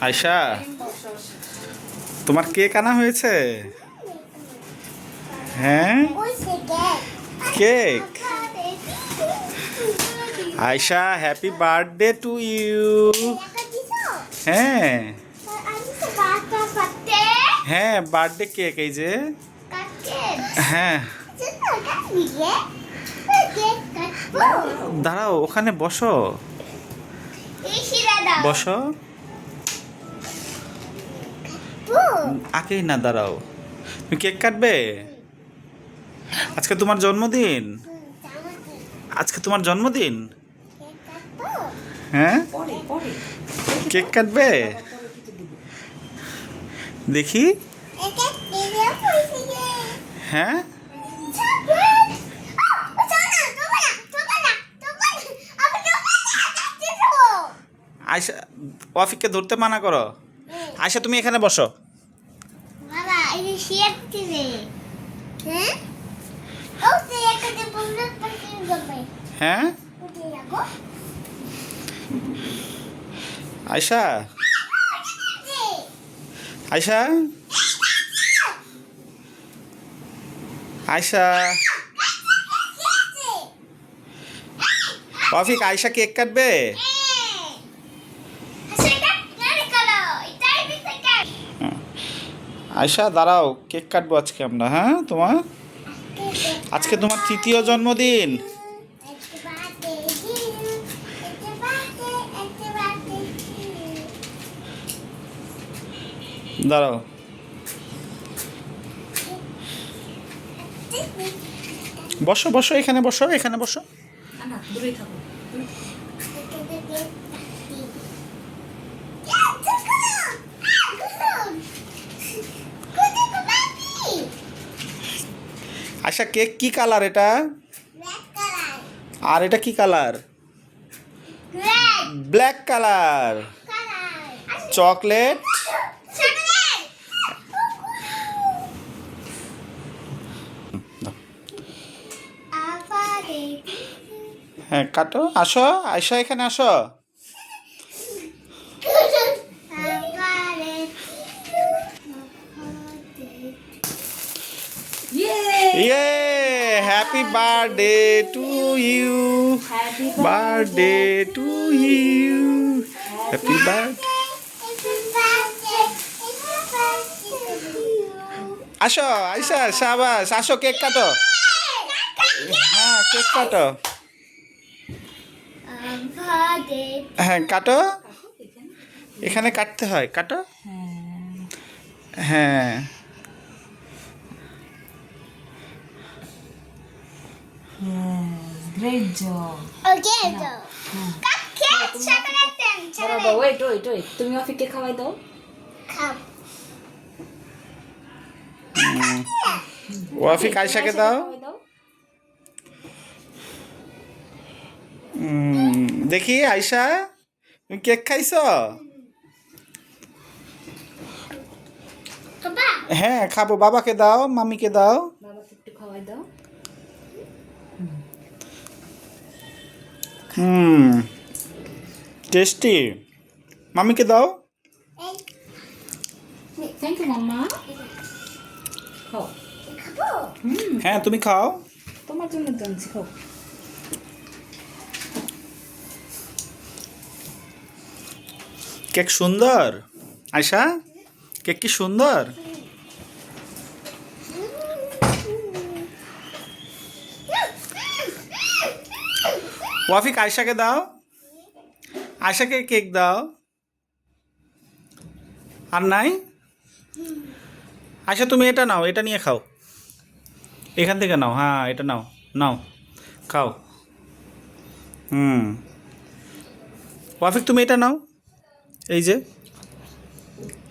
আয়শা তোমার কেক আনা হয়েছে? হ্যাঁ? Cake? Ayesha happy birthday to you হ্যাঁ। হ্যাঁ বার্থডে কেক এই যে। হ্যাঁ। দাঁড়াও ওখানে বসো। বসো। আকেই না দাঁড়াও। তুমি কেক কাটবে? আজকে তোমার জন্মদিন। আজকে তোমার জন্মদিন? হ্যাঁ? কেক কাটবে? দেখি। হ্যাঁ? আয়সা ওয়াফিককে ধরতে মানা করো। আয়সা তুমি এখানে বসো। হ্যাঁ? হ্যাঁ? আয়সা আয়সা আয়সা ওয়াফিক আয়সা কেক কাটবে? আয়সা দাঁড়াও, কেক কাটবো আজকে আমরা হ্যাঁ তোমার? আজকে তোমার তৃতীয় জন্মদিন। দাঁড়াও। বসো বসো, এখানে বসো এখানে বসো। থাকো। আয়সা কেক কি কালার এটা? আর এটা কি কালার ব্ল্যাক কালার চকলেট হ্যাঁ কাটো আসো আয়সা এখানে আসো। ইয়ে happy birthday to you birthday to you happy birthday আসো আইসা সাবাস। আসো কেক কাটো। হ্যাঁ কেক কাটো। হ্যাঁ কাটো। এখানে কাটতে হয়। কাটো। হ্যাঁ। গ্রেট জব বাবা ওয়েট ওয়েট ওয়েট তুমি অফিকে খাওয়াই দাও। দাও। খাওয়াই দাও দেখি আয়সা তুমি কেক খাইছো? হ্যাঁ খাব। বাবাকে দাও মামিকে দাও। বাবাকে একটু খাওয়াই দাও। হুম। টেস্টি। মামিকে দাও। থ্যাংক ইউ মাম্মা। হ্যাঁ তুমি খাও। তোমার জন্য তো আনছি খাও। কেক সুন্দর। আয়সা কেক কি সুন্দর? ওয়াফিক আয়সাকে দাও। আয়সাকে কেক দাও। আর নাই? আয়সা তুমি এটা নাও, এটা নিয়ে খাও। এখান থেকে নাও হ্যাঁ এটা নাও নাও, খাও। হুম। ওয়াফিক তুমি এটা নাও। এই যে।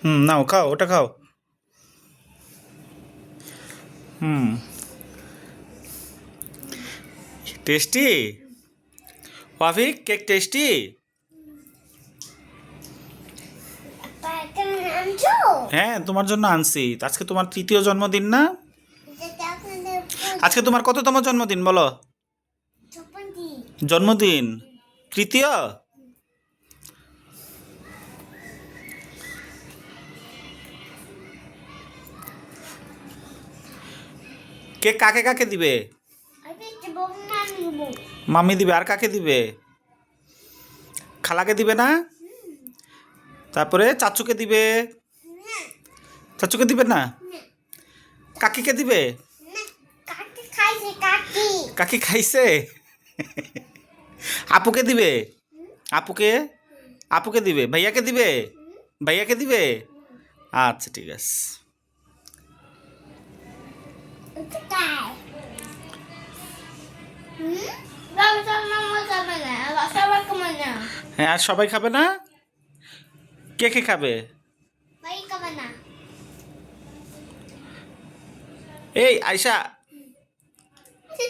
হুম, নাও, খাও, ওটা খাও। হুম। টেস্টি? Wafiq cake tasty? হ্যাঁ তোমার জন্য আনছি। আজকে তোমার তৃতীয় জন্মদিন না? আজকে তোমার কততম জন্মদিন বলো? জন্মদিন। তৃতীয়? কেক কাকে কাকে দিবে। আমি দেবো, আর কাকে দিবে? খালাকে দিবে না? তারপরে চাচুকে দিবে? চাচুকে দিবে না? কাকিকে দিবে? কাকি খাইছে। আপুকে দিবে? আপুকে? আপুকে দিবে? ভাইয়াকে দিবে? ভাইয়াকে দিবে? আচ্ছা ঠিক আছে। হ্যাঁ আর সবাই খাবে না? কে কে খাবে? এই আয়শা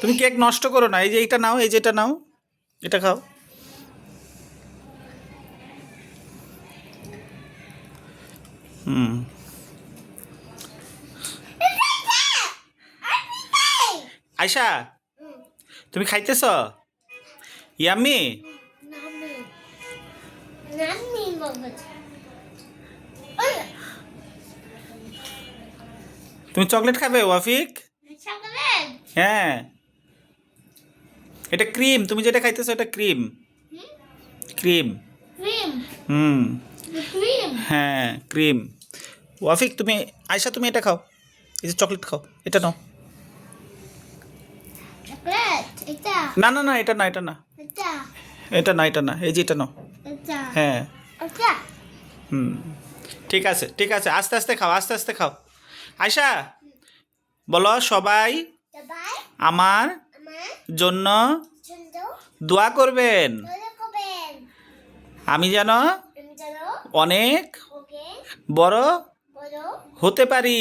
তুমি কেক নষ্ট করো না এই যে এইটা নাও এই যে এটা নাও এটা খাও। হুম। আয়শা তুমি খাইতেছ? বাবা। তুমি চকলেট খাবে ওয়াফিক? হ্যাঁ। এটা ক্রিম তুমি যেটা খাইতেছো এটা ক্রিম। ক্রিম। হুম। হ্যাঁ ক্রিম। ওয়াফিক তুমি আয়শা তুমি এটা খাও। এই যে চকলেট খাও এটা নাও। চকলেট? এটা। না না না এটা না এটা না। এটা। এটা না এটা না এই যে এটা নাও। এটা। হ্যাঁ। এটা। হুম ঠিক আছে ঠিক আছে আস্তে আস্তে খাও আস্তে আস্তে খাও। আয়শা বলো সবাই আমার জন্য দোয়া করবেন। আমি যেন অনেক বড় হতে পারি।